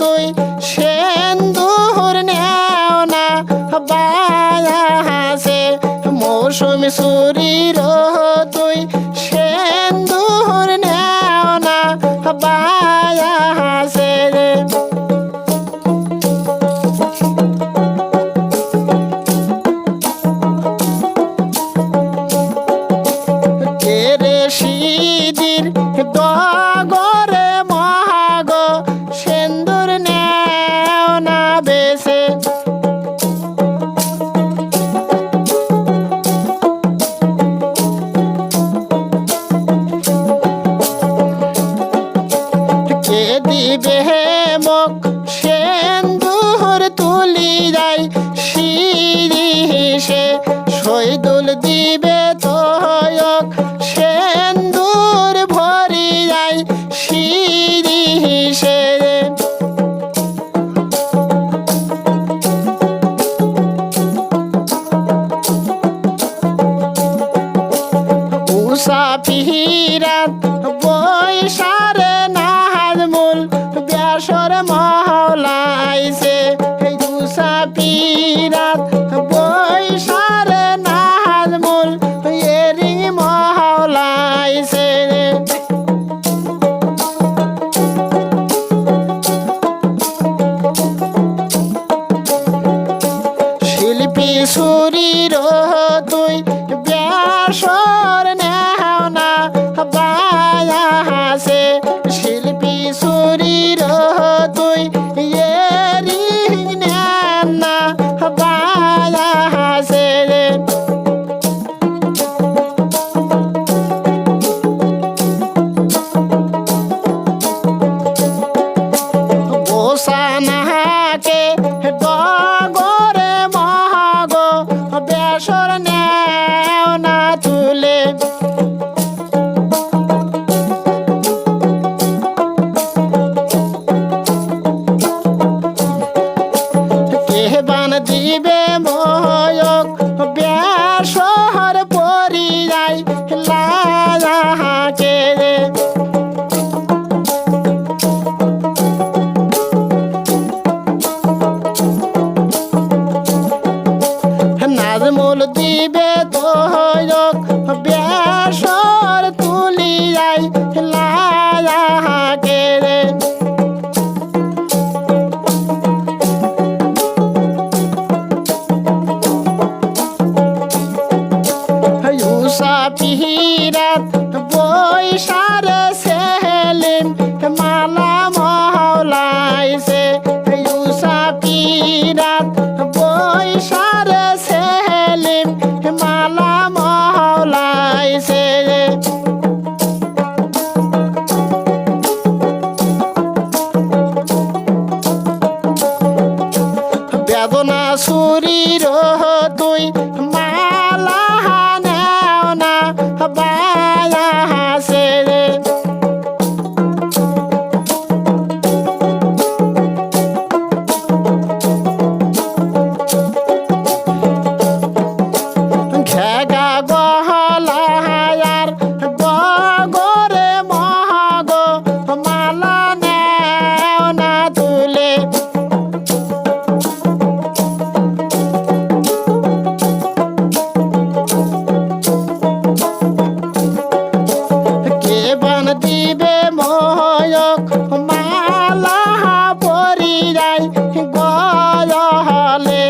তুই সেন্দুর নেও না, বায়া হাসে। মৌসুমি সুরির তুই সেন্দুর নেও না, বায়া হাসে। রে তেরে সিদির দগরে কে দিবে মোক সেন্দুর তুলি যাই সিঁড়ি সে শৈদুল দিবে তোয়ক সেন্দুর ভরি যাই সিঁড়ি সে মুসাফিরাত বৈশারে নাহাজমুল আসর মহলাইছে এই দুসা পিরাত মহলাইছে। ইউসাফিরাত বৈশার সেলিম মালা মহলাইছে। বেদনা সুরীর দয়ালে